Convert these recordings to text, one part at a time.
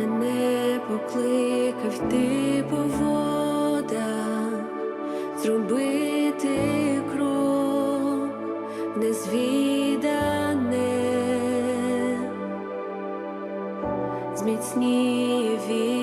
мене покликав ти повода, зробити крок незвідане, зміцніє віра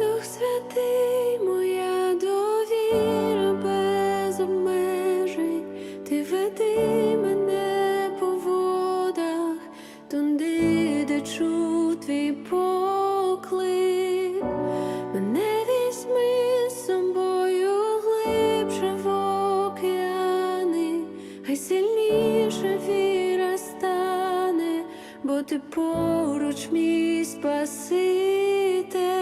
Дух святий, моя довіра без обмежень, ти веди мене по водах, туди, де твій поклик, мене візьми собою глибше в океани, хай сильніша віра стане, бо ти поруч мій спаситель.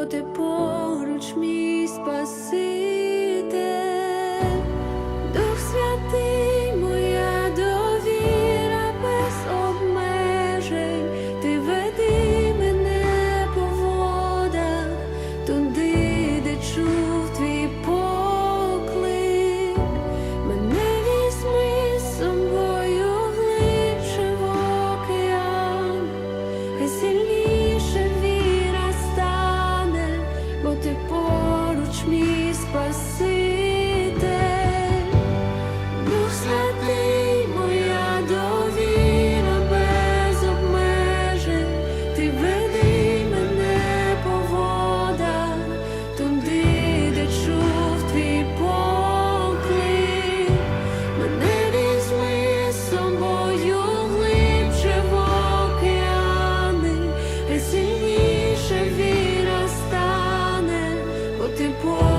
бо поруч мій спаси. ти поруч мій спаси. boy.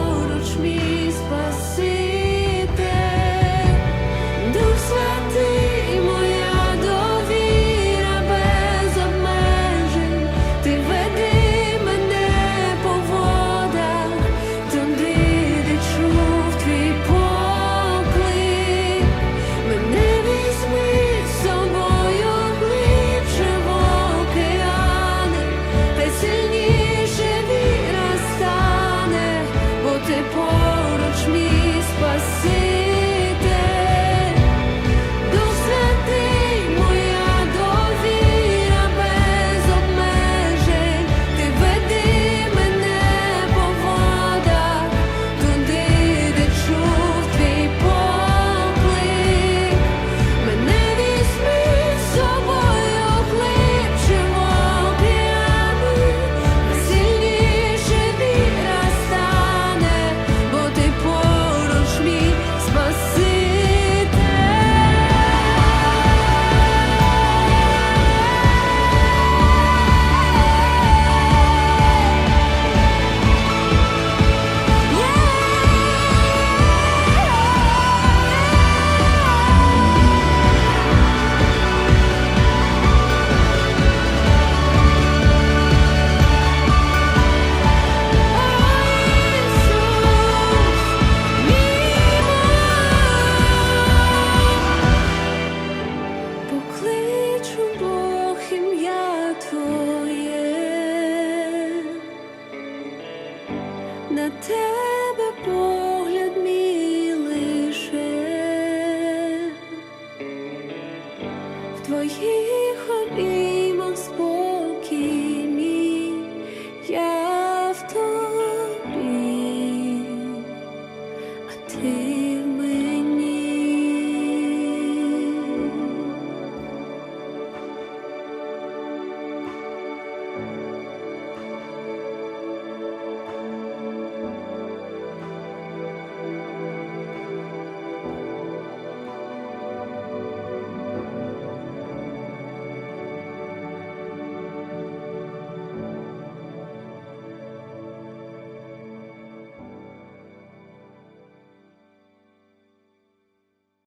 here.